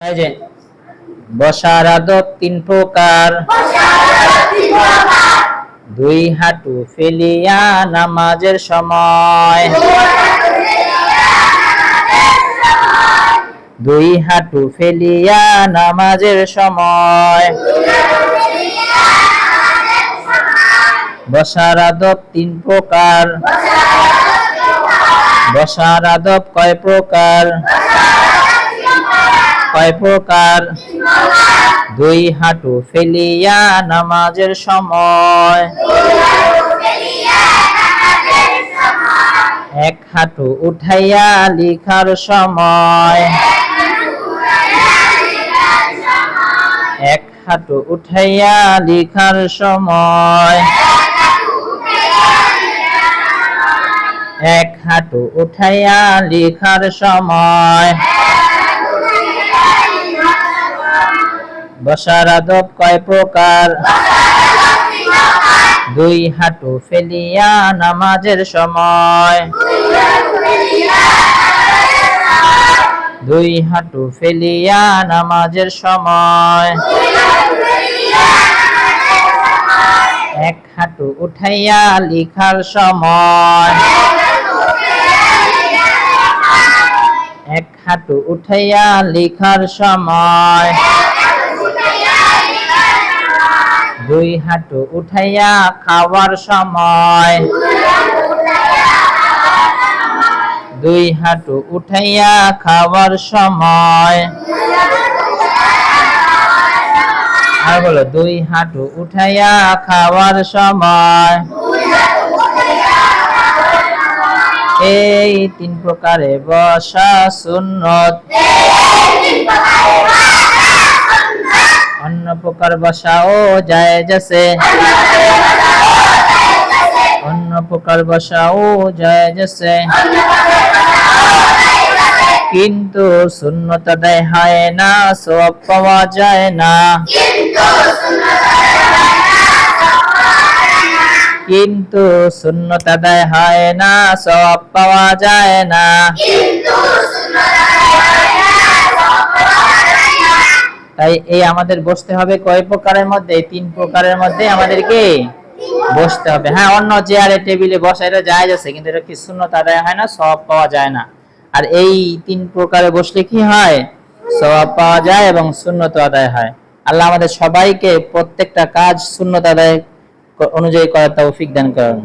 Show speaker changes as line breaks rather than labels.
এই যে, বসার আদব তিন প্রকার। দুই হাঁটু ফেলিয়া নামাজের সময়। দুই হাঁটু ফেলিয়া নামাজের সময়। বসার তিন প্রকার। বসার কয় প্রকার? কয় প্রকার? দুই হাঁটু ফেলিয়া নামাজের সময়। এক হাঁটু উঠাইয়া লিখার সময়। এক হাঁটু উঠাইয়া লিখার সময়। এক হাঁটু উঠাইয়া লিখার সময়। বসার আদব কয় প্রকার? দুই হাঁটু ফেলিয়া নামাজের সময়। দুই হাঁটু ফেলিয়া নামাজের সময়। এক হাঁটু উঠাইয়া লিখার সময়। এক হাঁটু উঠাইয়া লিখার সময়। দুই হাঁটু উঠাইয়া খাওয়ার সময়। দুই হাঁটু উঠাইয়া খাওয়ার সময়। আর বলো, দুই হাঁটু উঠাইয়া খাওয়ার সময়। এই তিন প্রকারে বসা সুন্নত অন্য প্রকার বসাও জায়েজ আছে অন্য প্রকার বসাও জায়েজ আছে কিন্তু সুন্নত আদায় হয় না সব পাওয়া যায় না। কিন্তু সুন্নত আদায় হয় না সব পাওয়া যায় না। তাই এই আমাদের বসতে হবে কয় প্রকারের মধ্যে? তিন প্রকারের মধ্যে আমাদেরকে বসতে হবে। হ্যাঁ অন্য চেয়ারে টেবিলে বসা এটা যায় আছে, কিন্তু এটা কি শূন্যতা আদায় হয় না? সব পাওয়া যায় না। আর এই তিন প্রকারে বসলে কি হয়? সব পাওয়া যায় এবং শূন্যত আদায় হয়। আল্লাহ আমাদের সবাইকে প্রত্যেকটা কাজ শূন্যতা আদায় অনুযায়ী করার তৌফিক দান করেন।